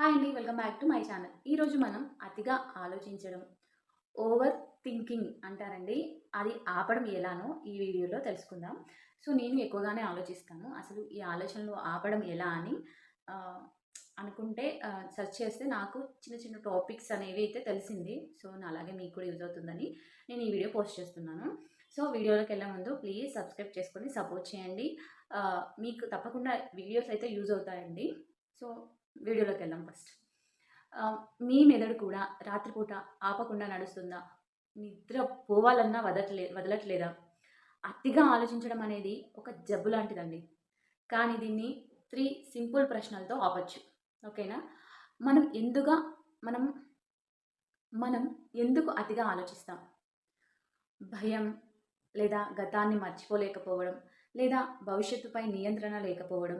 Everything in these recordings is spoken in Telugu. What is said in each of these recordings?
హాయ్ అండి welcome back to my channel ఈరోజు మనం అతిగా ఆలోచించడం ఓవర్ థింకింగ్ అంటారండి. అది ఆపడం ఎలానో ఈ వీడియోలో తెలుసుకుందాం. సో నేను ఎక్కువగానే ఆలోచిస్తాను. అసలు ఈ ఆలోచనలు ఆపడం ఎలా అని అనుకుంటే సెర్చ్ చేస్తే నాకు చిన్న చిన్న టాపిక్స్ అనేవి అయితే తెలిసింది. సో నా అలాగే మీకు కూడా యూజ్ అవుతుందని నేను ఈ వీడియో పోస్ట్ చేస్తున్నాను. సో వీడియోలోకి వెళ్ళే ముందు ప్లీజ్ సబ్స్క్రైబ్ చేసుకొని సపోర్ట్ చేయండి. మీకు తప్పకుండా వీడియోస్ అయితే యూజ్ అవుతాయండి. సో వీడియోలోకి వెళ్దాం ఫస్ట్. మీ మెదడు కూడా రాత్రిపూట ఆపకుండా నడుస్తుందా? నిద్ర పోవాలన్నా వదలట్లే వదలట్లేదా? అతిగా ఆలోచించడం అనేది ఒక జబ్బు లాంటిదండి. కానీ దీన్ని త్రీ సింపుల్ ప్రశ్నలతో ఆపచ్చు. ఓకేనా? మనం ఎందుగా మనం మనం ఎందుకు అతిగా ఆలోచిస్తాం? భయం లేదా గతాన్ని మర్చిపోలేకపోవడం లేదా భవిష్యత్తుపై నియంత్రణ లేకపోవడం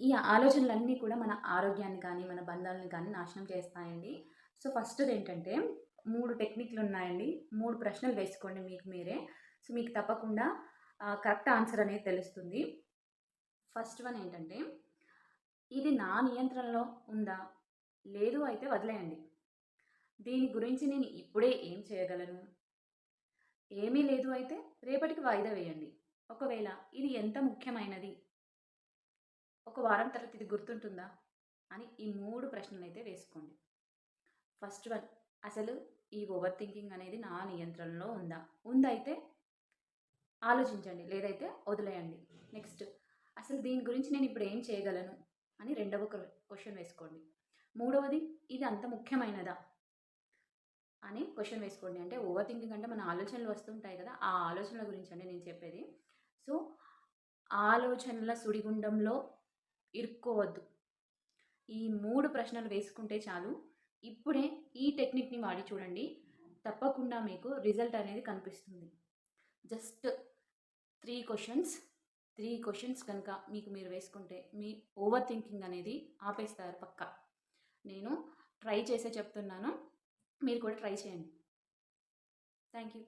ఈ ఆలోచనలన్నీ కూడా మన ఆరోగ్యాన్ని కానీ మన బంధాలను కానీ నాశనం చేస్తాయండి. సో ఫస్ట్ ఏంటంటే మూడు టెక్నిక్లు ఉన్నాయండి. మూడు ప్రశ్నలు వేసుకోండి మీకు మీరే. సో మీకు తప్పకుండా కరెక్ట్ ఆన్సర్ అనేది తెలుస్తుంది. ఫస్ట్ వన్ ఏంటంటే ఇది నా నియంత్రణలో ఉందా? లేదు అయితే వదిలేయండి. దీని గురించి నేను ఇప్పుడే ఏం చేయగలను? ఏమీ లేదు అయితే రేపటికి వాయిదా వేయండి. ఒకవేళ ఇది ఎంత ముఖ్యమైనది? ఒక వారం తర్వాత ఇది గుర్తుంటుందా? అని ఈ మూడు ప్రశ్నలు అయితే వేసుకోండి. ఫస్ట్ వన్ అసలు ఈ ఓవర్ థింకింగ్ అనేది నా నియంత్రణలో ఉందా? ఉందైతే ఆలోచించండి లేదైతే వదిలేయండి. నెక్స్ట్ అసలు దీని గురించి నేను ఇప్పుడు ఏం చేయగలను? అని రెండవ క్వశ్చన్ వేసుకోండి. మూడవది ఇది అంత ముఖ్యమైనదా? అని క్వశ్చన్ వేసుకోండి. అంటే ఓవర్ థింకింగ్ అంటే మన ఆలోచనలు వస్తుంటాయి కదా ఆ ఆలోచనల గురించి అండి నేను చెప్పేది. సో ఆలోచనల సుడిగుండంలో ఇరుక్కోవద్దు. ఈ మూడు ప్రశ్నలు వేసుకుంటే చాలు. ఇప్పుడే ఈ టెక్నిక్ని వాడి చూడండి. తప్పకుండా మీకు రిజల్ట్ అనేది కనిపిస్తుంది. Just three questions. Three questions కనుక మీకు మీరు వేసుకుంటే మీ ఓవర్ థింకింగ్ అనేది ఆపేస్తారు పక్క. నేను ట్రై చేసే చెప్తున్నాను. మీరు కూడా ట్రై చేయండి. Thank you